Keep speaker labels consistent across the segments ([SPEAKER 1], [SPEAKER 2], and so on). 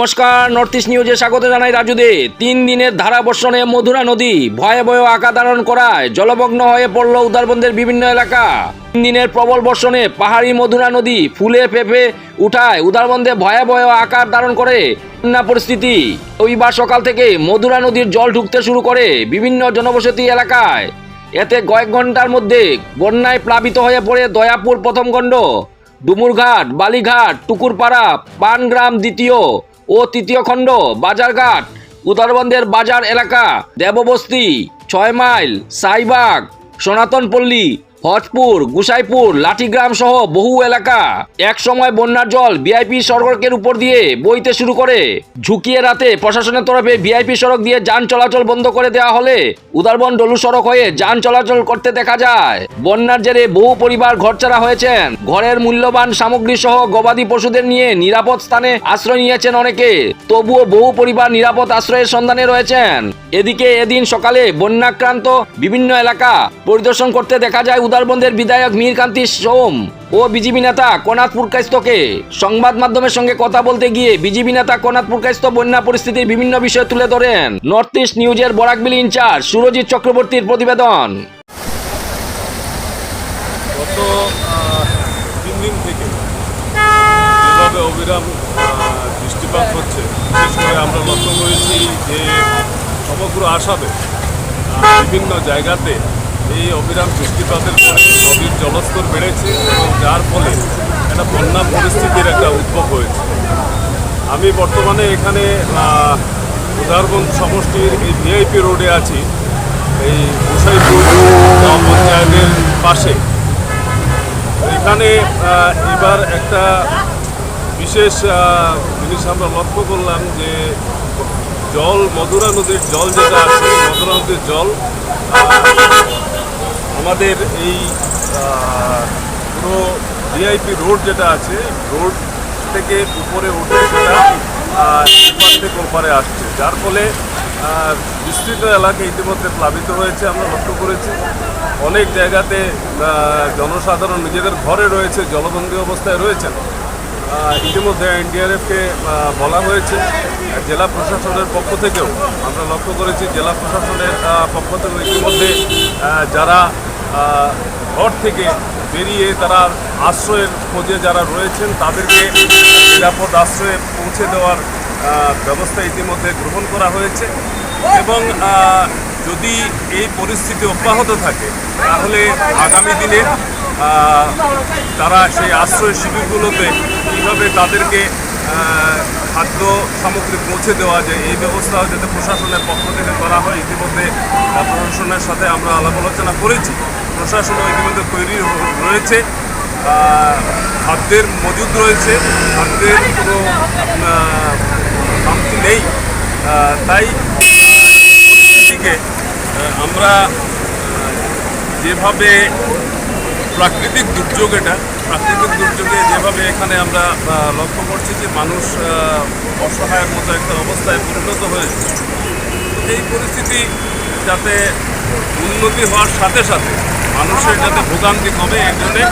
[SPEAKER 1] নমস্কার north east নিউজে স্বাগত জানাই রাজুদে। তিন দিনের ধারাবর্ষণে মধুরা নদী ভয়াবহ আকার ধারণ করায় জলমগ্ন হয়ে পড়ল উদারবন্দের বিভিন্ন এলাকা। তিন দিনের প্রবল বর্ষণে পাহাড়ি মধুরা নদী ফুলে ফেপে উঠায় উদারবন্দে ভয়াবহ আকার ধারণ করে বন্যা পরিস্থিতি। রবিবার সকাল থেকে মধুরা নদীর জল ঢুকতে শুরু করে বিভিন্ন জনবসতি এলাকায়। এতে কয়েক ঘণ্টার মধ্যে বন্যায় প্লাবিত হয়ে পড়ে দয়াপুর প্রথম খণ্ড ডুমুরঘাট, বালিঘাট, টুকুরপাড়া, পানগ্রাম দ্বিতীয়। ও তৃতীয় খণ্ড বাজারঘাট উদারবন্দের বাজার এলাকা দেববস্তি ছয় মাইল সাইবাগ সনাতনপল্লী হজপুর গুসাইপুর, লাঠিগ্রাম সহ বহু এলাকা। এক সময় বন্যার জল ভিআইপি সড়কের উপর দিয়ে বইতে শুরু করে। ঝুঁকিয়ে রাতে প্রশাসনের তরফে ভিআইপি সড়ক দিয়ে যান চলাচল বন্ধ করে দেওয়া হলে উদারবন ডলু সড়ক হয়ে যান চলাচল করতে দেখা যায়। বন্যার জেরে বহু পরিবার ঘরছাড়া হয়েছেন। ঘরের মূল্যবান সামগ্রী সহ গবাদি পশুদের নিয়ে নিরাপদ স্থানে আশ্রয় নিয়েছেন অনেকে। তবুও বহু পরিবার নিরাপদ আশ্রয়ের সন্ধানে রয়েছেন। এদিকে এদিন সকালে বন্যাক্রান্ত বিভিন্ন এলাকা পরিদর্শন করতে দেখা যায় উদারবন্দের বিধায়ক মীরকান্তি সোম ও বিজেপি নেতা কনাথ পুরকাইস্তকে। সংবাদ মাধ্যমের সঙ্গে কথা বলতে গিয়ে বিজেপি নেতা কনাথ পুরকাইস্ত বন্যা পরিস্থিতির বিভিন্ন বিষয় তুলে ধরেন। নর্থ ইস্ট নিউজের বরাকবিলি ইনচার্জ সুরজিৎ চক্রবর্তীর প্রতিবেদন।
[SPEAKER 2] অবিরাম বৃষ্টিপাত হচ্ছে, বিশেষ আমরা লক্ষ্য করেছি যে সমগ্র আসামে বিভিন্ন জায়গাতে এই অবিরাম বৃষ্টিপাতের পরে নদীর জলস্তর বেড়েছে এবং যার ফলে একটা বন্যা পরিস্থিতির একটা উদ্ভব হয়েছে। আমি বর্তমানে এখানে উদারবন সমষ্টির এই ভিআইপি রোডে আছি। এই গোসাইপুর গ্রাম পঞ্চায়েতের পাশে। এখানে এবার একটা বিশেষ জিনিস আমরা লক্ষ্য করলাম যে জল, মধুরা নদীর জল যেটা আছে, মধুরা নদীর জল আমাদের এই পুরো ভিআইপি রোড যেটা আছে, রোড থেকে উপরে উঠে সেটা এপার থেকে আসছে। যার ফলে বিস্তৃত এলাকা ইতিমধ্যে প্লাবিত হয়েছে, আমরা লক্ষ্য করেছি। অনেক জায়গাতে জনসাধারণ নিজেদের ঘরে রয়েছে, জলবন্দী অবস্থায় রয়েছেন। ইতিমধ্যে এনডিআরএফকে বলা হয়েছে জেলা প্রশাসনের পক্ষ থেকেও আমরা লক্ষ্য করেছি, জেলা প্রশাসনের পক্ষ থেকে ইতিমধ্যে যারা ঘর থেকে বেরিয়ে তারা আশ্রয়ের খোঁজে যারা রয়েছেন, তাদেরকে নিরাপদ আশ্রয়ে পৌঁছে দেওয়ার ব্যবস্থা ইতিমধ্যে গ্রহণ করা হয়েছে। এবং যদি এই পরিস্থিতি অব্যাহত থাকে, তাহলে আগামী দিনে তারা সেই আশ্রয় শিবিরগুলোতে কীভাবে তাদেরকে খাদ্য সামগ্রী পৌঁছে দেওয়া যায়, এই ব্যবস্থাও যাতে প্রশাসনের পক্ষ থেকে করা হয়, ইতিমধ্যে প্রশাসনের সাথে আমরা আলাপ আলোচনা করেছি। প্রশাসনও ইতিমধ্যে তৈরি রয়েছে। খাদ্যের মজুদ রয়েছে। খাদ্যের কোনো খামতি নেই। তাই পরিস্থিতিকে আমরা যেভাবে প্রাকৃতিক দুর্যোগ এটা, প্রাকৃতিক দুর্যোগে যেভাবে এখানে আমরা লক্ষ্য করছি যে মানুষ অসহায়ের মতো একটা অবস্থায় পরিণত হয়েছে, এই পরিস্থিতি যাতে উন্নতি হওয়ার সাথে সাথে মানুষের যাতে ভোগান্তি কমে এর জন্যে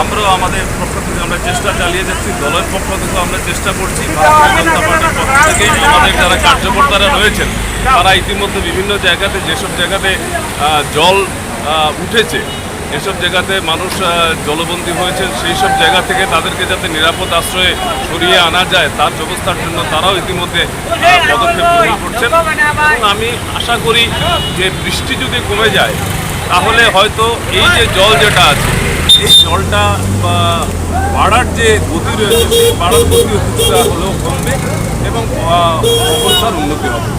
[SPEAKER 2] আমরাও আমাদের পক্ষ থেকে আমরা চেষ্টা চালিয়ে যাচ্ছি, দলের পক্ষ থেকেও আমরা চেষ্টা করছি, ভারতীয় জনতা পার্টির পক্ষ থেকেই আমাদের যারা কার্যকর্তারা রয়েছেন, তারা ইতিমধ্যে বিভিন্ন জায়গাতে, যেসব জায়গাতে জল উঠেছে, এসব জায়গাতে মানুষ জলবন্দী হয়েছেন সেই সব জায়গা থেকে তাদেরকে যাতে নিরাপদ আশ্রয়ে সরিয়ে আনা যায়, তার ব্যবস্থার জন্য তারাও ইতিমধ্যে পদক্ষেপ গ্রহণ করছেন। আমি আশা করি যে বৃষ্টি যদি কমে যায় তাহলে হয়তো এই যে জল যেটা আছে, এই জলটা বা বাড়ার যে গতি রয়েছে, সেই বাড়ার গতি হলেও কমবে এবং অবস্থার উন্নতি হবে।